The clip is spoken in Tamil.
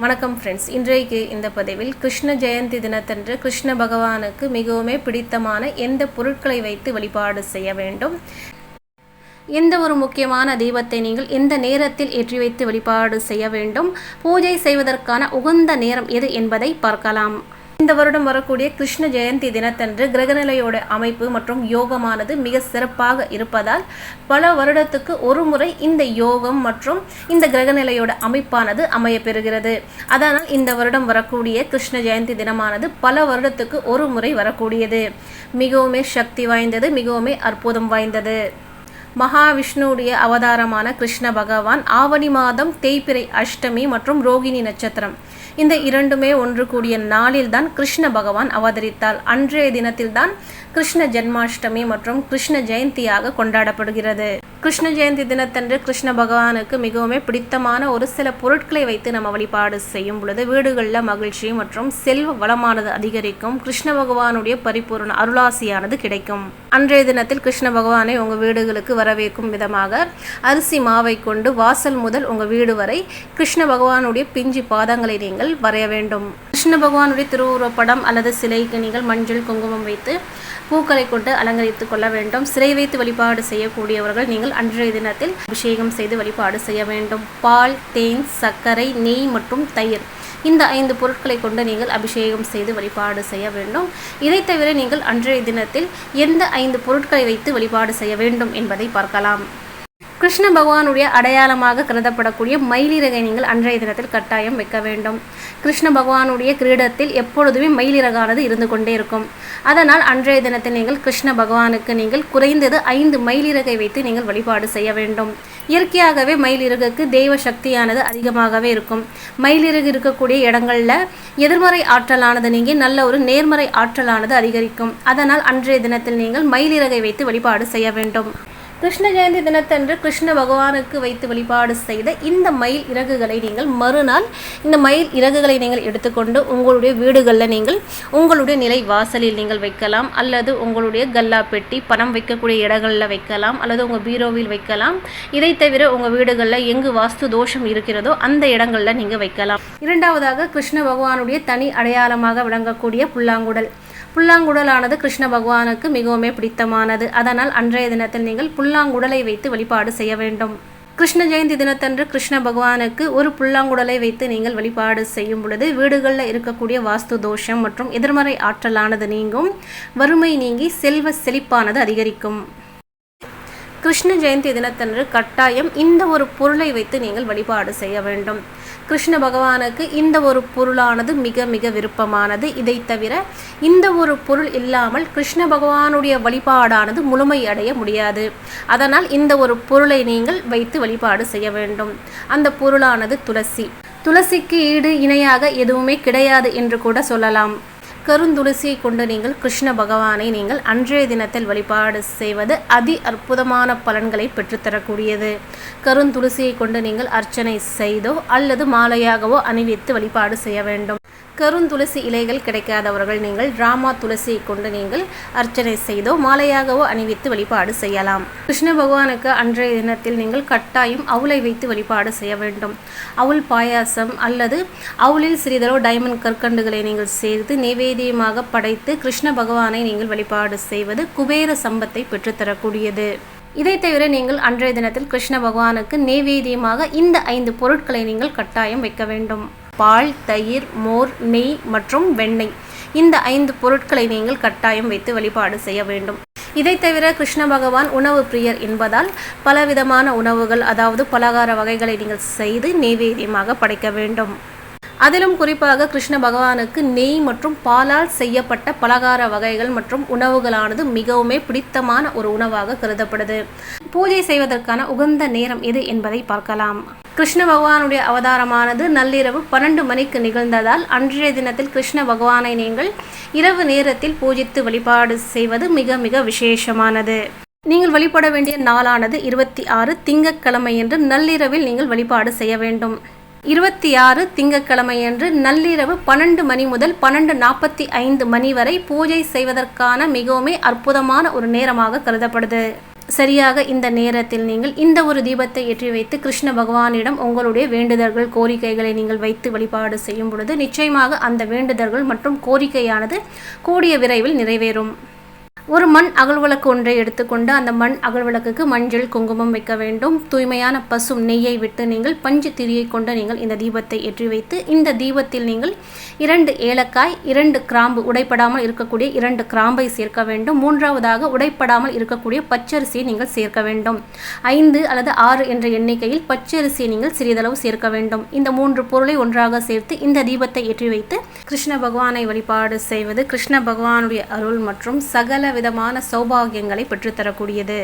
வணக்கம் ஃப்ரெண்ட்ஸ் இன்றைக்கு இந்த பதிவில் கிருஷ்ண ஜெயந்தி தினத்தன்று கிருஷ்ண பகவானுக்கு மிகவுமே பிடித்தமான எந்த பொருட்களை வைத்து வழிபாடு செய்ய வேண்டும்? எந்த ஒரு முக்கியமான தெய்வத்தை நீங்கள் எந்த நேரத்தில் ஏற்றி வைத்து வழிபாடு செய்ய வேண்டும்? பூஜை செய்வதற்கான உகந்த நேரம் எது என்பதை பார்க்கலாம். இந்த வருடம் வரக்கூடிய கிருஷ்ண ஜெயந்தி தினத்தன்று கிரகநிலையோட அமைப்பு மற்றும் யோகமானது மிக சிறப்பாக இருப்பதால் பல வருடத்துக்கு ஒரு முறை இந்த யோகம் மற்றும் இந்த கிரகநிலையோட அமைப்பானது அமைய பெறுகிறது அதனால் இந்த வருடம் வரக்கூடிய கிருஷ்ண ஜெயந்தி தினமானது பல வருடத்துக்கு ஒரு முறை வரக்கூடியது. மிகவுமே சக்தி வாய்ந்தது மிகவுமே அற்புதம் வாய்ந்தது. மகாவிஷ்ணுவுடைய அவதாரமான கிருஷ்ண பகவான் ஆவணி மாதம் தேய்பிரை அஷ்டமி மற்றும் ரோகிணி நட்சத்திரம். இந்த இரண்டுமே ஒன்று கூடிய நாளில்தான் கிருஷ்ண பகவான் அவதரித்தால் அன்றைய தினத்தில்தான் கிருஷ்ண ஜென்மாஷ்டமி மற்றும் கிருஷ்ண ஜெயந்தியாக கொண்டாடப்படுகிறது. கிருஷ்ண ஜெயந்தி தினத்தன்று கிருஷ்ண பகவானுக்கு மிகவும் பிடித்தமான ஒரு சில பொருட்களை வைத்து நம்ம வழிபாடு செய்யும் பொழுது வீடுகளில் மகிழ்ச்சி மற்றும் செல்வ வளமானது அதிகரிக்கும். கிருஷ்ண பகவானுடைய பரிபூர்ண அருளாசியானது கிடைக்கும். அன்றைய தினத்தில் கிருஷ்ண பகவானை உங்கள் வீடுகளுக்கு வரவேற்கும் விதமாக அரிசி மாவை கொண்டு வாசல் முதல் உங்கள் வீடு வரை கிருஷ்ண பகவானுடைய பிஞ்சு பாதங்களை நீங்கள் வரைய வேண்டும். கிருஷ்ண பகவானுடைய திருவுருவப்படம் அல்லது சிலைக்கு நீங்கள் மஞ்சள் குங்குமம் வைத்து பூக்களை கொண்டு அலங்கரித்துக் கொள்ள வேண்டும். சிலை வைத்து வழிபாடு செய்யக்கூடியவர்கள் நீங்கள் அன்றைய தினத்தில் அபிஷேகம் செய்து வழிபாடு செய்ய வேண்டும். பால் தேன் சர்க்கரை நெய் மற்றும் தயிர். இந்த ஐந்து பொருட்களை கொண்டு நீங்கள் அபிஷேகம் செய்து வழிபாடு செய்ய வேண்டும். இதை தவிர நீங்கள் அன்றைய தினத்தில் எந்த ஐந்து பொருட்களை வைத்து வழிபாடு செய்ய வேண்டும் என்பதை பார்க்கலாம். கிருஷ்ண பகவானுடைய அடையாளமாக கருதப்படக்கூடிய மயிலிறகை நீங்கள் அன்றைய தினத்தில் கட்டாயம் வைக்க வேண்டும். கிருஷ்ண பகவானுடைய கிரீடத்தில் எப்பொழுதுமே மயிலிறகானது இருந்து கொண்டே இருக்கும். அதனால் அன்றைய தினத்தில் நீங்கள் கிருஷ்ண பகவானுக்கு நீங்கள் குறைந்தது ஐந்து மயிலிறகை வைத்து நீங்கள் வழிபாடு செய்ய வேண்டும். இயற்கையாகவே மயிலிறகுக்கு தெய்வ சக்தியானது அதிகமாகவே இருக்கும். மயிலிறகு இருக்கக்கூடிய இடங்களில் எதிர்மறை ஆற்றலானது நீங்கி நல்ல ஒரு நேர்மறை ஆற்றலானது அதிகரிக்கும். அதனால் அன்றைய தினத்தில் நீங்கள் மயிலிறகை வைத்து வழிபாடு செய்ய வேண்டும். கிருஷ்ண ஜெயந்தி தினத்தன்று கிருஷ்ண பகவானுக்கு வைத்து வழிபாடு செய்த இந்த மயில் இறகுகளை நீங்கள் மறுநாள் இந்த மயில் இறகுகளை நீங்கள் எடுத்துக்கொண்டு உங்களுடைய வீடுகளில் நீங்கள் உங்களுடைய நிலை வாசலில் நீங்கள் வைக்கலாம். அல்லது உங்களுடைய கல்லா பெட்டி பணம் வைக்கக்கூடிய இடங்களில் வைக்கலாம். அல்லது உங்கள் பீரோவில் வைக்கலாம். இதை தவிர உங்கள் வீடுகளில் எங்கு வாஸ்து தோஷம் இருக்கிறதோ அந்த இடங்களில் நீங்கள் வைக்கலாம். இரண்டாவதாக கிருஷ்ண பகவானுடைய தனி அடையாளமாக விளங்கக்கூடிய புல்லாங்குடல். புல்லாங்குடலானது கிருஷ்ண பகவானுக்கு மிகவும் பிடித்தமானது. அதனால் அன்றைய தினத்தில் நீங்கள் புல்லாங்குடலை வைத்து வழிபாடு செய்ய வேண்டும். கிருஷ்ண ஜெயந்தி தினத்தன்று கிருஷ்ண பகவானுக்கு ஒரு புல்லாங்குடலை வைத்து நீங்கள் வழிபாடு செய்யும் பொழுது வீடுகளில் இருக்கக்கூடிய வாஸ்து தோஷம் மற்றும் எதிர்மறை ஆற்றலானது நீங்கும். வறுமை நீங்கி செல்வ செழிப்பானது அதிகரிக்கும். கிருஷ்ண ஜெயந்தி தினத்தன்று கட்டாயம் இந்த ஒரு பொருளை வைத்து நீங்கள் வழிபாடு செய்ய வேண்டும். கிருஷ்ண பகவானுக்கு இந்த ஒரு பொருளானது மிக மிக விருப்பமானது. இதை தவிர இந்த ஒரு பொருள் இல்லாமல் கிருஷ்ண பகவானுடைய வழிபாடானது முழுமை அடைய முடியாது. அதனால் இந்த ஒரு பொருளை நீங்கள் வைத்து வழிபாடு செய்ய வேண்டும். அந்த பொருளானது துளசி. துளசிக்கு ஈடு இணையாக எதுவுமே கிடையாது என்று கூட சொல்லலாம். கருந்துளசியை கொண்டு நீங்கள் கிருஷ்ண பகவானை நீங்கள் அன்றைய தினத்தில் வழிபாடு செய்வது அதி அற்புதமான பலன்களை பெற்றுத்தரக்கூடியது. கருந்துளசியை கொண்டு நீங்கள் அர்ச்சனை செய்தோ அல்லது மாலையாகவோ அணிவித்து வழிபாடு செய்ய வேண்டும். கருந்துளசி இலைகள் கிடைக்காதவர்கள் நீங்கள் ராமா துளசியை கொண்டு நீங்கள் அர்ச்சனை செய்தோ மாலையாகவோ அணிவித்து வழிபாடு செய்யலாம். கிருஷ்ண பகவானுக்கு அன்றைய தினத்தில் நீங்கள் கட்டாயம் அவுளை வைத்து வழிபாடு செய்ய வேண்டும். அவுள் பாயாசம் அல்லது அவுளில் சிறிதளவு டைமண்ட் கற்கண்டுகளை நீங்கள் சேர்த்து நிவேதியமாக படைத்து கிருஷ்ண பகவானை நீங்கள் வழிபாடு செய்வது குபேர சம்பத்தை பெற்றுத்தரக்கூடியது. இதை தவிர நீங்கள் அன்றைய தினத்தில் கிருஷ்ண பகவானுக்கு நெய்வேதியமாக இந்த ஐந்து பொருட்களை நீங்கள் கட்டாயம் வைக்க வேண்டும். பால் தயிர் மோர் நெய் மற்றும் வெண்ணெய். இந்த ஐந்து பொருட்களை நீங்கள் கட்டாயம் வைத்து வழிபாடு செய்ய வேண்டும். இதை தவிர கிருஷ்ண பகவான் உணவு பிரியர் என்பதால் பலவிதமான உணவுகள் அதாவது பலகார வகைகளை நீங்கள் செய்து நெய்வேதியமாக படைக்க வேண்டும். அதிலும் குறிப்பாக கிருஷ்ண பகவானுக்கு நெய் மற்றும் பாலால் செய்யப்பட்ட பலகார வகைகள் மற்றும் உணவுகளானது மிகவுமே பிடித்தமான ஒரு உணவாக கருதப்படுது. பூஜை செய்வதற்கான உகந்த நேரம் எது என்பதை பார்க்கலாம். கிருஷ்ண பகவானுடைய அவதாரமானது நள்ளிரவு பன்னெண்டு மணிக்கு நிகழ்ந்ததால் அன்றைய தினத்தில் கிருஷ்ண பகவானை நீங்கள் இரவு நேரத்தில் பூஜித்து வழிபாடு செய்வது மிக மிக விசேஷமானது. நீங்கள் வழிபட வேண்டிய நாளானது இருபத்தி ஆறு திங்கக்கிழமையன்று நள்ளிரவில் நீங்கள் வழிபாடு செய்ய வேண்டும். இருபத்தி ஆறு திங்கக்கிழமையன்று நள்ளிரவு பன்னெண்டு மணி முதல் பன்னெண்டு நாற்பத்தி ஐந்து மணி வரை பூஜை செய்வதற்கான மிகவுமே அற்புதமான ஒரு நேரமாக கருதப்படுது. சரியாக இந்த நேரத்தில் நீங்கள் இந்த ஒரு தீபத்தை ஏற்றி வைத்து கிருஷ்ண பகவானிடம் உங்களுடைய வேண்டுதல்கள் கோரிக்கைகளை நீங்கள் வைத்து வழிபாடு செய்யும் பொழுது நிச்சயமாக அந்த வேண்டுதல்கள் மற்றும் கோரிக்கையானது கூடிய விரைவில் நிறைவேறும். ஒரு மண் அகழ்விளக்கு ஒன்றை எடுத்துக்கொண்டு அந்த மண் அகழ்விளக்குக்கு மஞ்சள் குங்குமம் வைக்க வேண்டும். தூய்மையான பசும் நெய்யை விட்டு நீங்கள் பஞ்சு திரியை கொண்டு நீங்கள் இந்த தீபத்தை ஏற்றி வைத்து இந்த தீபத்தில் நீங்கள் இரண்டு ஏலக்காய் இரண்டு கிராம்பு உடைப்படாமல் இருக்கக்கூடிய இரண்டு கிராம்பை சேர்க்க வேண்டும். மூன்றாவதாக உடைப்படாமல் இருக்கக்கூடிய பச்சரிசியை நீங்கள் சேர்க்க வேண்டும். ஐந்து அல்லது ஆறு என்ற எண்ணிக்கையில் பச்சரிசியை நீங்கள் சிறிதளவு சேர்க்க வேண்டும். இந்த மூன்று பொருளை ஒன்றாக சேர்த்து இந்த தீபத்தை ஏற்றி வைத்து கிருஷ்ண பகவானை வழிபாடு செய்வது கிருஷ்ண பகவானுடைய அருள் மற்றும் சகல விதமான சௌபாகியங்களை பெற்றுத்தரக்கூடியது.